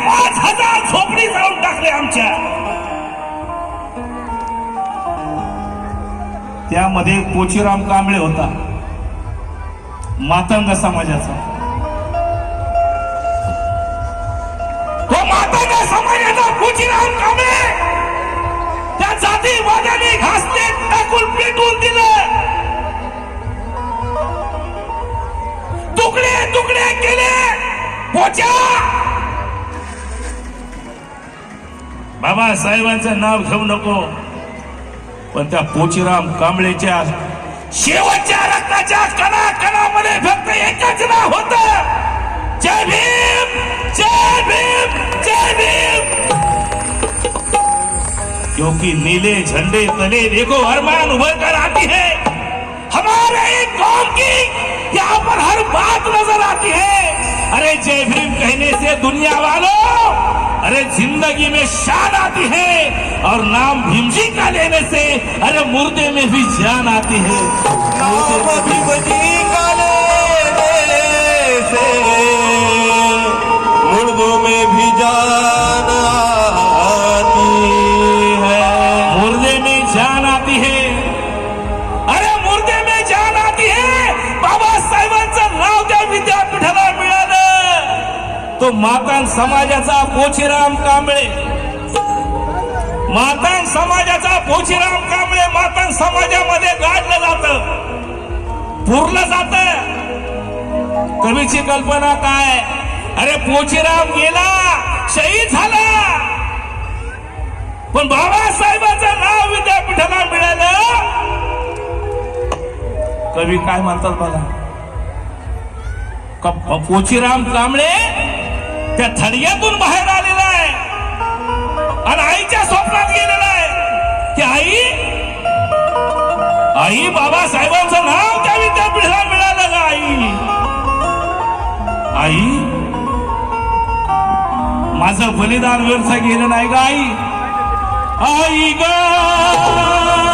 पाच हजार झोपडी जाऊन टाकले आमच्या. त्यामध्ये पोचीराम कांबळे होता. मातंग समाजाचा. तो मातंग समाजाचा पोचीराम कांबळे. त्या जातीवाद्याने घासले टाकून पेटून दिलं. तुकडे तुकडे केले. पोचा बाबासाहेबांचं नाव घेऊ नको. पण त्या पोचीराम कांबळेच्या शेवटच्या रक्ताच्या कणा कणामध्ये फक्त एकच नाव होत. जय भीम जय भीम जय भीम. क्योंकि नीले झंडे तले देखो अरमान उभर कर आती है। हमारे एक कौम की यहाँ पर हर बात नजर आती है। अरे जय भीम कहने से दुनिया वालों अरे जिंदगी में शान आती है और नाम भीम जी का लेने से अरे मुर्दे में भी जान आती है। नाम से मुर्दों में भी जान मातान समाजाचा पोचीराम कांबळे. मातान समाजाचा पोचीराम कांबळे मातान समाजामध्ये गाडलं जात. पुरलं जात. कवीची कल्पना काय? अरे पोचीराम गेला शहीद झाला. पण बाबासाहेबांचं नाव विद्यापीठाला मिळालं. कवी काय म्हणतात बघा पोचीराम कांबळे त्या थडग्यातून बाहेर आलेला आहे. आणि आईच्या स्वप्नात गेलेला आहे की आई आई बाबासाहेबांचं नाव त्या विद्यापीठाला मिळालं का आई. आई माझं बलिदान व्यर्थ गेलं नाही का आई. आई ग!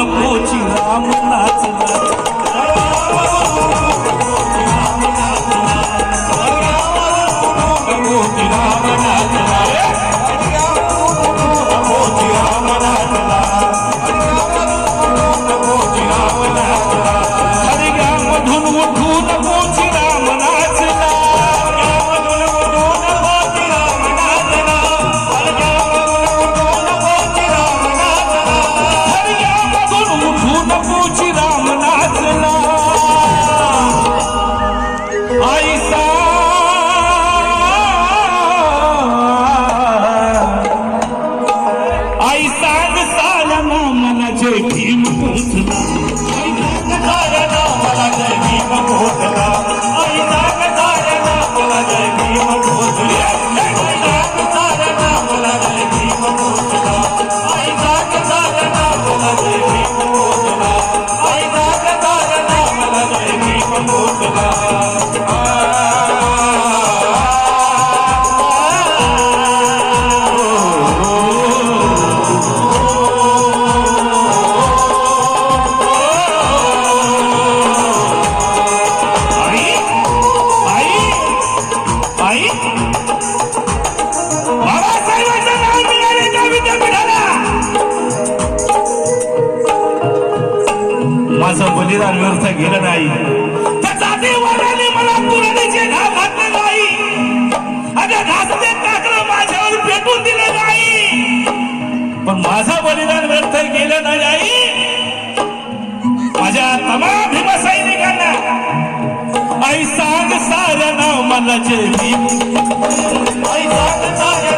उठून पोचीराम नाचला पोचीराम घातलं गेलं नाही. त्या जातीवादाने मला तुरडीचे घाव घातले नाही. अगं घासले टाकलं माझ्यावर पेटून दिलं नाही. पण माझं बलिदान व्यर्थ गेलं नाही आई. माझ्या तमाम भीम सैनिकांना आई सांग साऱ्या नाव मला जे आई सांग साऱ्या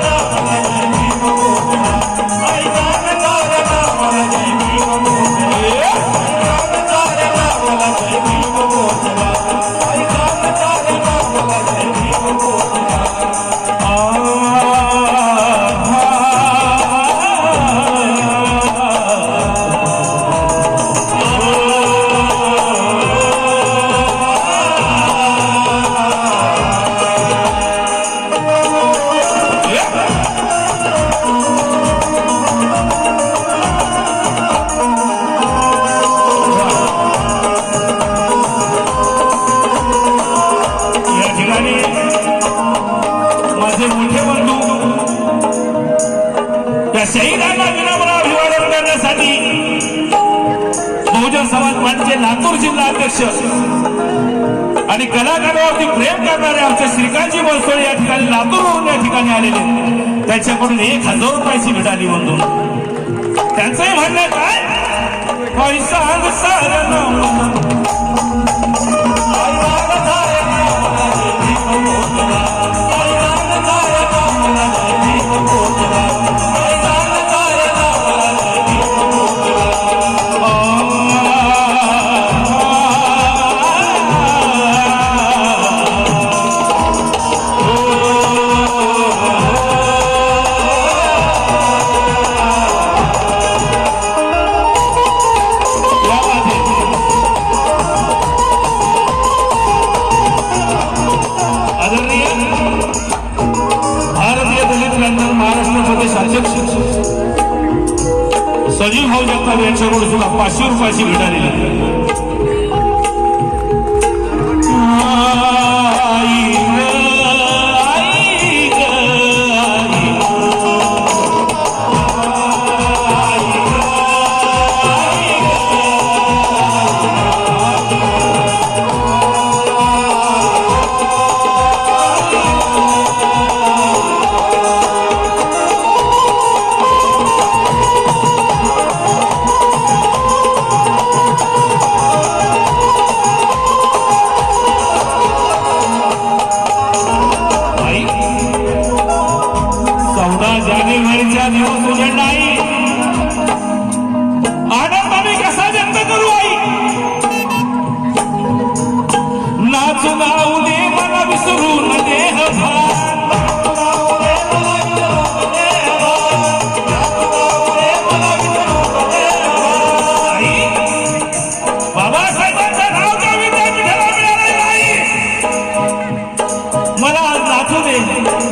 शहीदांना विनम्र अभिवादन करण्यासाठी बहुजन समाज मंचचे लातूर जिल्हा अध्यक्ष आणि कलाकारावरती प्रेम करणारे आमचे श्रीकांतजी बनसोळे या ठिकाणी लातूरवरून या ठिकाणी आलेले त्यांच्याकडून एक हजार रुपयाची भेट आली म्हणून त्यांचंही म्हणणं काय? पैसा पाचशे रुपयाची भेट मला नाचू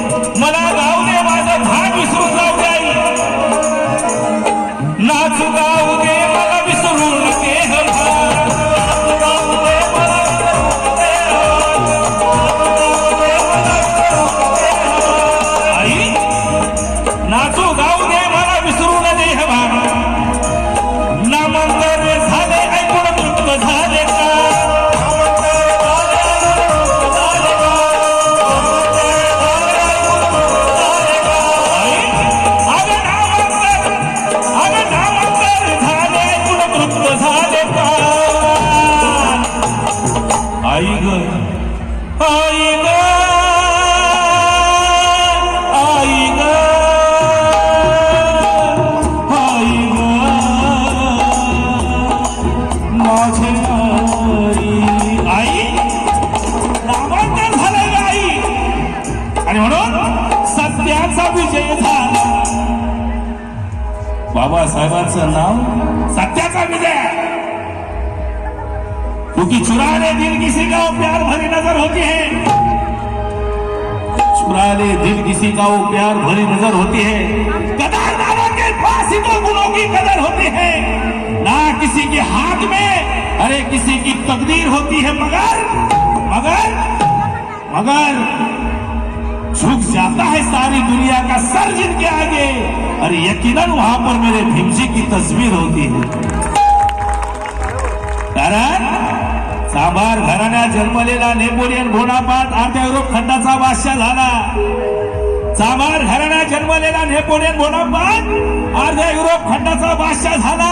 बाबासाहेबांचं नाव सत्याचा विजय क्योंकि चुराने दिल किसी का वो प्यार भरी नजर होती है चुराने दिल किसी का वो प्यार भरी नजर होती है कदारदारों के पास ही तो गुणों की कदर होती है ना किसी के हाथ में अरे किसी की तकदीर होती है मगर मगर मगर झुक जाता है सारी दुनिया का सर जिनके आगे। और यकीनन वहां पर मेरे भीमजी की तस्वीर होती है। कारण सांभार घराण्यात जन्मलेला नेपोलियन बोनापार्ट अर्ध्या युरोप खंडाचा बादशाह झाला. चांभार घराण्यात जन्मलेला नेपोलियन बोनापार्ट अर्ध्या युरोप खंडाचा बादशाह झाला.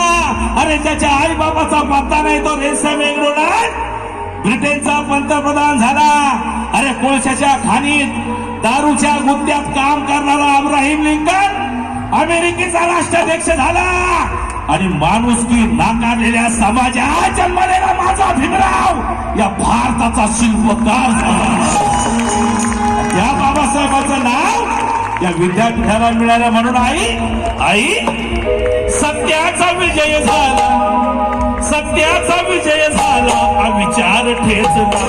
अरे त्याच्या आई बाबाचा पत्ता नाही तो रेसम एग्रोनाट. ब्रिटनचा पंतप्रधान झाला. अरे कोळशाच्या खाणीत दारूच्या गुत्त्यात काम करणारा अब्राहिम लिंकन अमेरिकेचा राष्ट्राध्यक्ष झाला. आणि माणुसकी नाकारलेल्या समाजात जन्मलेला माझा भीमराव या भारताचा शिल्पकार झाला. या बाबासाहेबांचं नाव या विद्यापीठाला मिळालं म्हणून आई आई सत्याचा विजय झाला. सत्याचा विजय झाला हा विचार ठेचला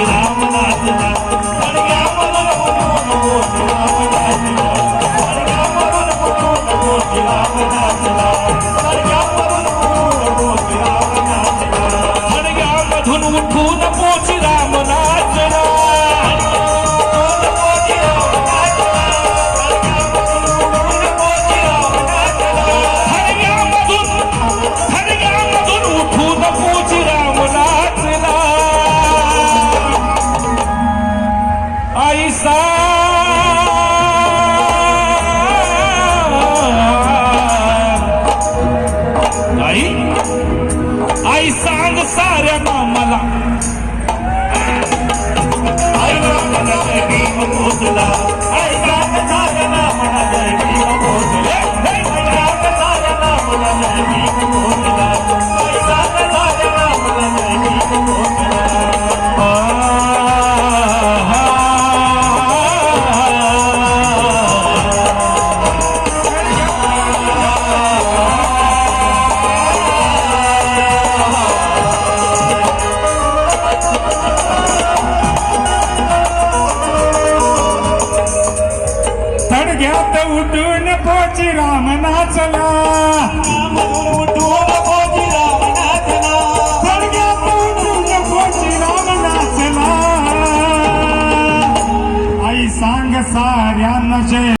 रामनाथ रामनाथ घ्यात उठून पोची राम नाचला उठून पोची राम नाचला तडग्यात उठून पोची राम नाचला आई सांग साऱ्यांना जय.